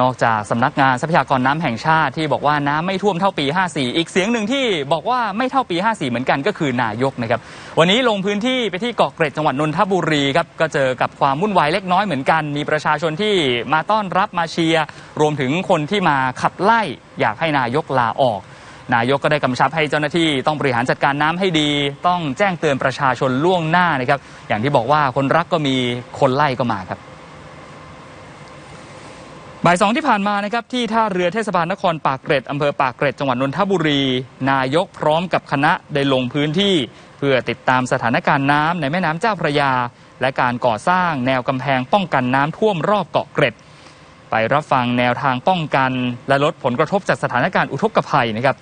นอกจากสำนักงานทรัพยากรน้ำแห่งชาติที่บอกว่าน้ำไม่ท่วมเท่าปี 54 อีกเสียงหนึ่งที่บอกว่าไม่เท่าปี 54 เหมือนกันก็คือนายกนะครับ วันนี้ลงพื้นที่ไปที่เกาะเกร็ดจังหวัดนนทบุรีครับ ก็เจอกับความวุ่นวายเล็กน้อยเหมือนกัน มีประชาชนที่มาต้อนรับมาเชียร์ รวมถึงคนที่มาขับไล่อยากให้นายกลาออก นายกก็ได้กำชับให้เจ้าหน้าที่ต้องบริหารจัดการน้ำให้ดี ต้องแจ้งเตือนประชาชนล่วงหน้านะครับ อย่างที่บอกว่าคนรักก็มีคนไล่ก็มาครับ บ่ายสองที่ผ่านมานะครับที่ท่าเรือเทศบาลนครปากเกร็ดอำเภอปากเกร็ดจังหวัดนนทบุรี นายกพร้อมกับคณะได้ลงพื้นที่ เพื่อติดตามสถานการณ์น้ำในแม่น้ำเจ้าพระยา และการก่อสร้างแนวกำแพงป้องกันน้ำท่วมรอบเกาะเกร็ด ไปรับฟังแนวทางป้องกันและลดผลกระทบจากสถานการณ์อุทกภัยนะครับ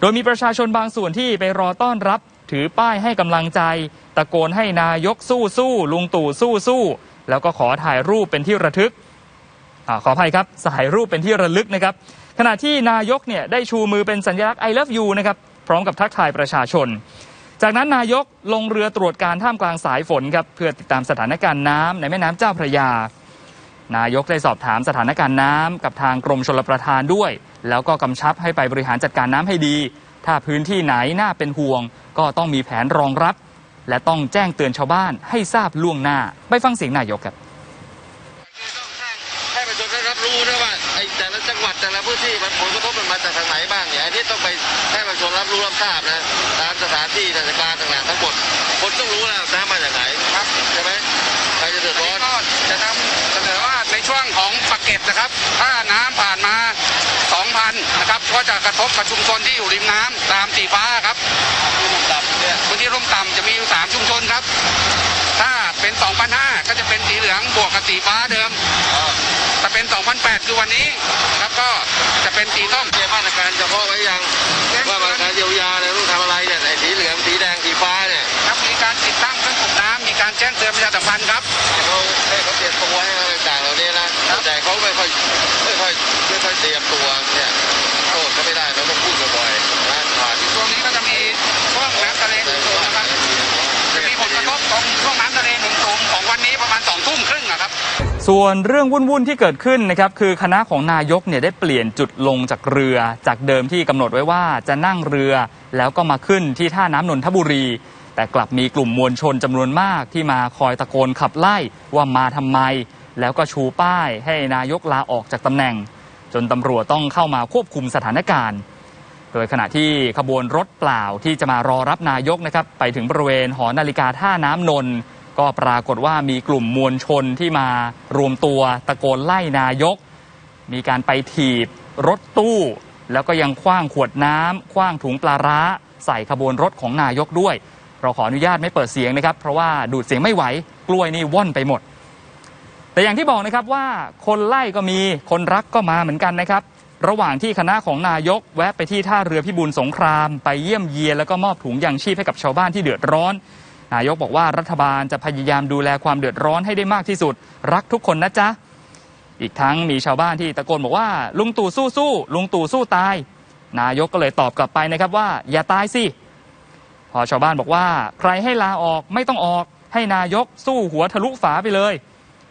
โดยมีประชาชนบางส่วนที่ไปรอต้อนรับ ถือป้ายให้กำลังใจ ตะโกนให้นายกสู้สู้ลุงตู่สู้สู้แล้วก็ขอถ่ายรูปเป็นที่ระทึก ขออภัยครับถ่ายรูปเป็นที่ระลึกนะครับ ขณะที่นายกเนี่ยได้ชูมือเป็นสัญลักษณ์ I love you นะครับพร้อมกับทักทายประชาชน จากนั้นนายกลงเรือตรวจการท่ามกลางสายฝนครับเพื่อติดตามสถานการณ์น้ำในแม่น้ำเจ้าพระยา นายกได้สอบถามสถานการณ์น้ำกับทางกรมชลประทานด้วย แล้วก็กำชับให้ไปบริหารจัดการน้ำให้ดี ถ้าพื้นที่ไหนน่าเป็นห่วง ก็ต้องมีแผนรองรับ และต้องแจ้งเตือนชาวบ้านให้ทราบล่วงหน้าไปฟังเสียงนายกครับ ต้องแจ้งให้ประชาชนได้รับรู้นะว่าไอ้ แต่ละจังหวัดแต่ละพื้นที่มันผลกระทบมันมาจากทางไหนบ้างเนี่ยอันนี้ต้องไปให้ประชาชนรับรู้รับทราบนะตามสถานที่ราชการต่างๆทั้งหมดคนต้องรู้แล้วน้ำมาจากไหนครับใช่ไหมใครจะเดือดร้อนก็จะนำเสนอว่าในช่วงของปากเกร็ดนะครับ ถ้าน้ำผ่านมา 2,000นะครับก็จะกระทบกับชุมชนที่อยู่ริมน้ำตามสีฟ้าครับที่ลุ่มต่ำเนี่ยพื้นที่ร่มต่ำจะมีอยู่3ชุมชนครับ ถ้าเป็น 2,500ก็จะเป็นสีเหลืองบวกกับสีฟ้าเดิมอ๋อถ้า เป็น2,800คือวันนี้ครับก็จะเป็นสีส้มเตรียมมาตรการเฉพาะไว้ยังว่ามาตรการเยียวยาเนี่ยต้องทำอะไร ส่วนเรื่องวุ่นๆที่เกิดขึ้นนะครับคือคณะของนายกเนี่ยได้เปลี่ยนจุดลงจากเรือ จากเดิมที่กำหนดไว้ว่าจะนั่งเรือ แล้วก็มาขึ้นที่ท่าน้ำนนทบุรี แต่กลับมีกลุ่มมวลชนจำนวนมากที่มาคอยตะโกนขับไล่ว่ามาทำไม แล้วก็ชูป้ายให้นายกลาออกจากตำแหน่ง จนตำรวจต้องเข้ามาควบคุมสถานการณ์โดยขณะที่ขบวนรถเปล่าที่จะมารอรับนายกนะครับไปถึงบริเวณหอนาฬิกาท่าน้ำนนท์ ก็ปรากฏว่ามีกลุ่มมวลชนที่มารวมตัวตะโกนไล่นายก มีการไปถีบรถตู้ แล้วก็ยังคว้างขวดน้ำคว้างถุงปลาร้า ใส่ขบวนรถของนายกด้วย เราขออนุญาตไม่เปิดเสียงนะครับ เพราะว่าดูดเสียงไม่ไหวกล้วยนี่ว่อนไปหมด แต่อย่างที่บอกนะครับว่าคนไล่ก็มีคนรักก็มาเหมือนกันนะครับระหว่างที่คณะของนายกแวะไปที่ท่าเรือพิบูลสงคราม ไปเยี่ยมเยียนแล้วก็มอบถุงยางชีพให้กับชาวบ้านที่เดือดร้อน นายกบอกว่ารัฐบาลจะพยายามดูแลความเดือดร้อนให้ได้มากที่สุด รักทุกคนนะจ๊ะ อีกทั้งมีชาวบ้านที่ตะโกนบอกว่า ลุงตู่สู้สู้ลุงตู่สู้ตาย นายกก็เลยตอบกลับไปนะครับว่า อย่าตายสิ พอชาวบ้านบอกว่า ใครให้ลาออกไม่ต้องออก ให้นายกสู้หัวทะลุฝาไปเลย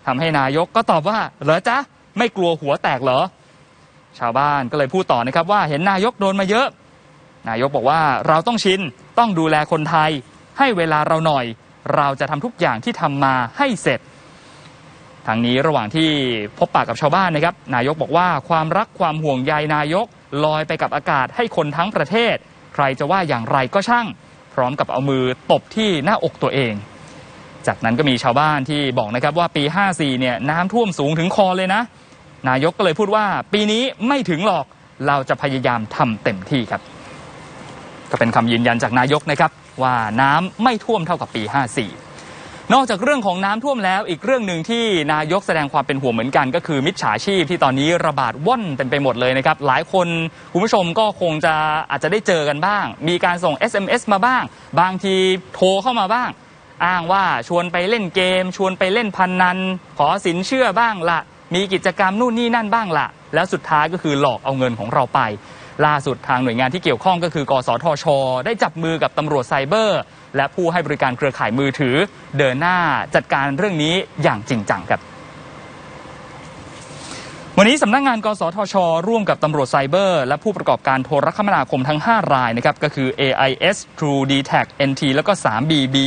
ทำให้นายกก็ตอบว่า เหรอจ๊ะ ไม่กลัวหัวแตกเหรอ ชาวบ้านก็เลยพูดต่อนะครับว่าเห็นนายกโดนมาเยอะ นายกบอกว่าเราต้องชินต้องดูแลคนไทย ให้เวลาเราหน่อย เราจะทำทุกอย่างที่ทำมาให้เสร็จทางนี้ระหว่างที่พบปากกับชาวบ้านนะครับ นายกบอกว่าความรักความห่วงใยนายกลอยไปกับอากาศให้คนทั้งประเทศ ใครจะว่าอย่างไรก็ช่าง พร้อมกับเอามือตบที่หน้าอกตัวเอง จากนั้นก็มีชาวบ้านที่บอกนะครับว่าปี 54 เนี่ยน้ำท่วมสูงถึงคอเลยนะ นายกก็เลยพูดว่า ปีนี้ไม่ถึงหรอกเราจะพยายามทำเต็มที่ครับ ก็เป็นคำยืนยันจากนายกนะครับ ว่าน้ำไม่ท่วมเท่ากับปี 54 นอกจากเรื่องของน้ำท่วมแล้ว อีกเรื่องหนึ่งที่นายกแสดงความเป็นห่วงเหมือนกันก็คือมิจฉาชีพที่ตอนนี้ระบาดว่อนเต็มไปหมดเลยนะครับ หลายคนคุณผู้ชมก็คงจะอาจจะได้เจอกันบ้าง มีการส่ง SMS มาบ้าง บางทีโทรเข้ามาบ้าง อ้างว่าชวนไปเล่นเกม ชวนไปเล่นพันนัน ขอสินเชื่อบ้างละมีกิจกรรมนู่นนี่นั่นบ้างละแล้วสุดท้ายก็คือหลอกเอาเงินของเราไป ล่าสุดทางหน่วยงานที่เกี่ยวข้องก็คือกสทช ได้จับมือกับตำรวจไซเบอร์ และผู้ให้บริการเครือข่ายมือถือ เดินหน้าจัดการเรื่องนี้อย่างจริงจังครับวันนี้สำนักงงานกสทช ร่วมกับตำรวจไซเบอร์ และผู้ประกอบการโทรคมนาคมทั้ง 5 รายนะครับก็คือ AIS True d t a c NT แล้วก็ 3BB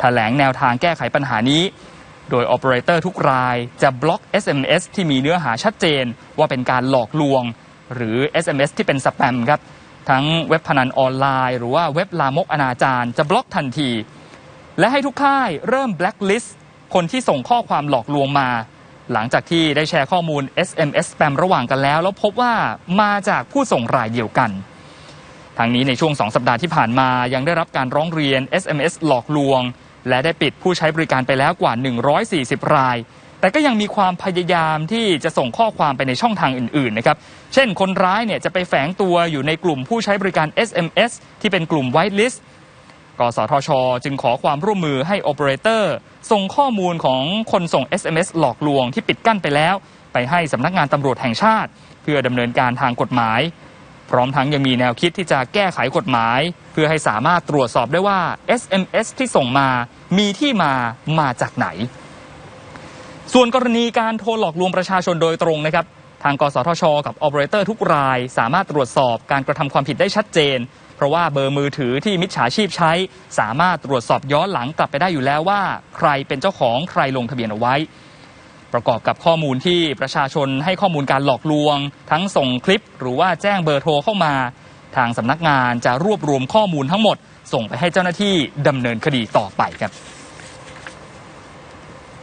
แถลงแนวทางแก้ไขปัญหานี้ โดย o p e r a t o r ทุกรายจะบล็อก SMS ที่มีเนื้อหาชัดเจนว่าเป็นการหลอกลวง หรือ SMS ที่เป็นสแปมครับ ทั้งเว็บพนันออนไลน์ หรือว่าเว็บลามกอนาจารจะบล็อกทันที และให้ทุกค่ายเริ่ม blacklist คนที่ส่งข้อความหลอกลวงมา หลังจากที่ได้แชร์ข้อมูล SMS สแปมระหว่างกันแล้ว แล้วพบว่ามาจากผู้ส่งรายเดียวกันทางนี้ในช่วง 2 สัปดาห์ที่ผ่านมายังได้รับการร้องเรียน SMS หลอกลวง และได้ปิดผู้ใช้บริการไปแล้วกว่า 140 ราย แต่ก็ยังมีความพยายามที่จะส่งข้อความไปในช่องทางอื่นๆนะครับ เช่นคนร้ายเนี่ยจะไปแฝงตัวอยู่ในกลุ่มผู้ใช้บริการ SMS ที่เป็นกลุ่ม white list กสทช จึงขอความร่วมมือให้โอเปอเรเตอร์ส่งข้อมูลของคนส่ง SMS หลอกลวงที่ปิดกั้นไปแล้ว ไปให้สำนักงานตำรวจแห่งชาติ เพื่อดำเนินการทางกฎหมาย พร้อมทั้งยังมีแนวคิดที่จะแก้ไขกฎหมาย เพื่อให้สามารถตรวจสอบได้ว่า SMS ที่ส่งมามีที่มามาจากไหน ส่วนกรณีการโทรหลอกลวงประชาชนโดยตรงนะครับ ทางกสทช กับออเปอเรเตอร์ทุกราย สามารถตรวจสอบการกระทำความผิดได้ชัดเจน เพราะว่าเบอร์มือถือที่มิจฉาชีพใช้ สามารถตรวจสอบย้อนหลังกลับไปได้อยู่แล้วว่า ใครเป็นเจ้าของใครลงทะเบียนเอาไว้ ประกอบกับข้อมูลที่ประชาชนให้ข้อมูลการหลอกลวง ทั้งส่งคลิป หรือว่าแจ้งเบอร์โทรเข้ามา ทางสำนักงานจะรวบรวมข้อมูลทั้งหมด ส่งไปให้เจ้าหน้าที่ดำเนินคดีต่อไปครับ